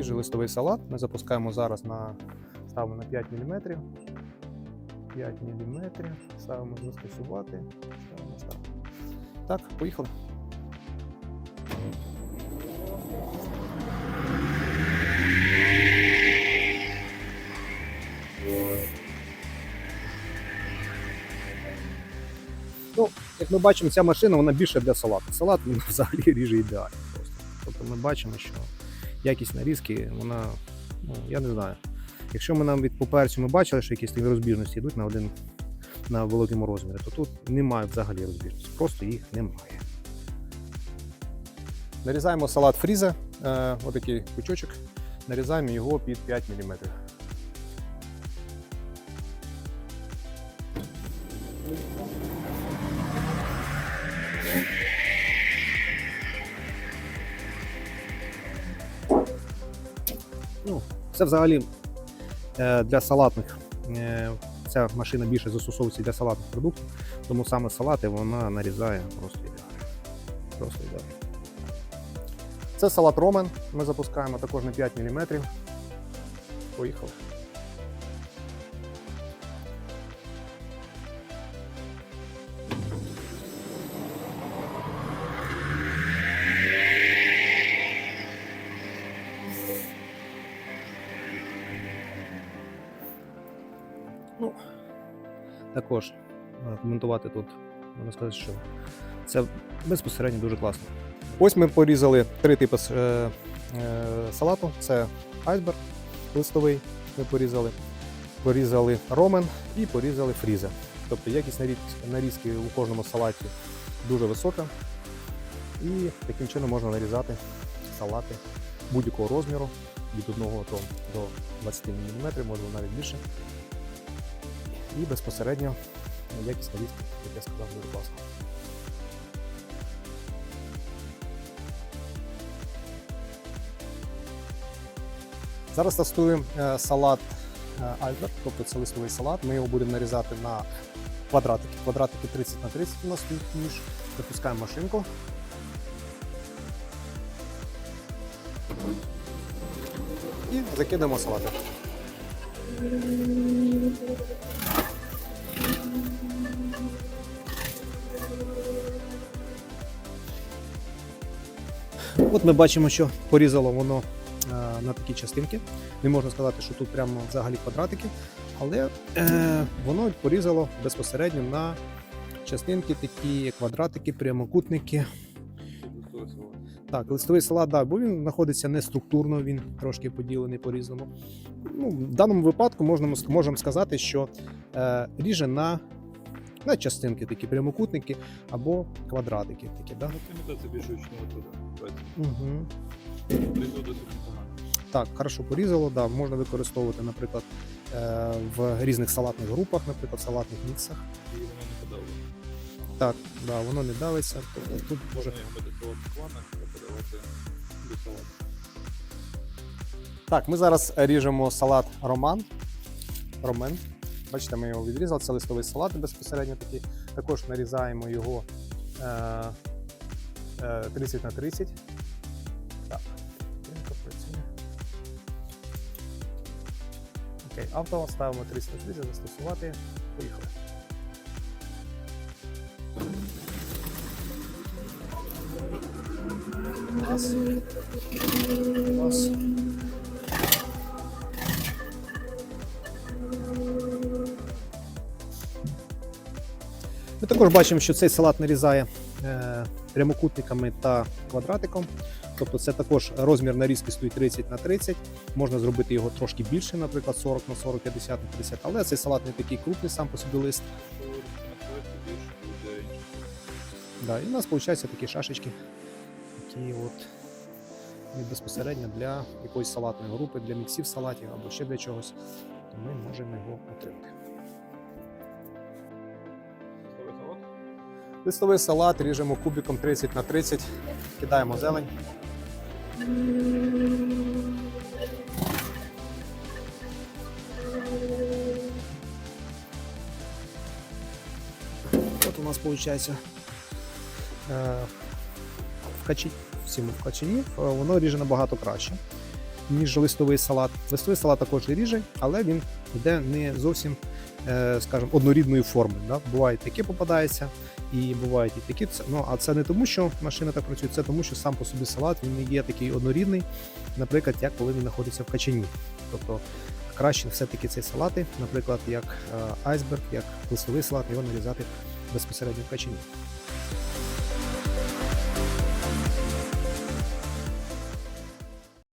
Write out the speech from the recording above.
свіжий листовий салат. Ми запускаємо зараз на ставимо на 5 мм. 5 мм. Ставимо застосувати. Ставимо ставимо. Так, поїхали. Ну, як ми бачимо, ця машина вона більше для салату. Салат взагалі ріже ідеально. Просто. Тобто ми бачимо, що якість нарізки, вона, ну, я не знаю. Якщо ми навіть по перцю ми бачили, що якісь розбіжності йдуть на один на великому розмірі, то тут немає взагалі розбіжності. Просто їх немає. Нарізаємо салат фріза, е, отакий кучочок, нарізаємо його під 5 мм. Ну, це взагалі е, для салатних. Е, ця машина більше застосовується для салатних продуктів, тому саме салати вона нарізає просто ідеально. Просто ідеально. Це салат Ромен. Ми запускаємо також на 5 мм. Поїхали. Також е, коментувати тут, можна сказати, що це безпосередньо дуже класно. Ось ми порізали три типи е, е, салату: це айсберг листовий. Ми порізали, порізали ромен і порізали фріза. Тобто якість нарізки у кожному салаті дуже висока. І таким чином можна нарізати салати будь-якого розміру від 1 до, до 20 мм, можливо навіть більше. І безпосередньо якість нарізки, як я сказав, дуже класна. Зараз тестуємо е, салат е, Альберт, тобто це листовий салат. Ми його будемо нарізати на квадратики. Квадратики 30 на 30 у нас стоїть ніж. Запускаємо машинку. І закидаємо салати. От ми бачимо, що порізало воно е, на такі частинки. Не можна сказати, що тут прямо взагалі квадратики, але е, воно порізало безпосередньо на частинки, такі квадратики, прямокутники. Так, листовий салат, да, бо він знаходиться не структурно, він трошки поділений по-різному. Ну, в даному випадку можна, можемо сказати, що е, ріже на, на частинки, такі прямокутники або квадратики. Такі, да? Більше. Угу. Так, хорошо порізало, да, можна використовувати, наприклад, е, в різних салатних групах, наприклад, салатних міксах. І воно не подало. Так, да, воно не давиться. Тобто тут може. В. Так, ми зараз ріжемо салат Роман. Ромен. Бачите, ми його відрізали. Це листовий салат безпосередньо такий. Також нарізаємо його е, е, 30 на 30. Так. Окей, авто ставимо 30 на 30, застосувати. Поїхали. Раз. Раз. Ми також бачимо, що цей салат нарізає е, прямокутниками та квадратиком. Тобто це також розмір нарізки стоїть 30 на 30. Можна зробити його трошки більше, наприклад, 40 на 40, 50 на 50. Але цей салат не такий крупний сам по собі лист. Да, і у нас виходять такі шашечки, які от безпосередньо для якоїсь салатної групи, для міксів салатів або ще для чогось, то ми можемо його отримати. Листовий салат ріжемо кубиком 30 на 30, кидаємо зелень. От у нас виходить в качі, всім в качані, воно ріже набагато краще. ніж листовий салат. Листовий салат також ріже, але він йде не зовсім, е, скажімо, однорідної форми. Да? Бувають такі попадаються, і бувають і такі. Ну, а це не тому, що машина так працює, це тому, що сам по собі салат він не є такий однорідний, наприклад, як коли він знаходиться в качані. Тобто краще все-таки ці салати, наприклад, як е, айсберг, як листовий салат, його нарізати безпосередньо в качані.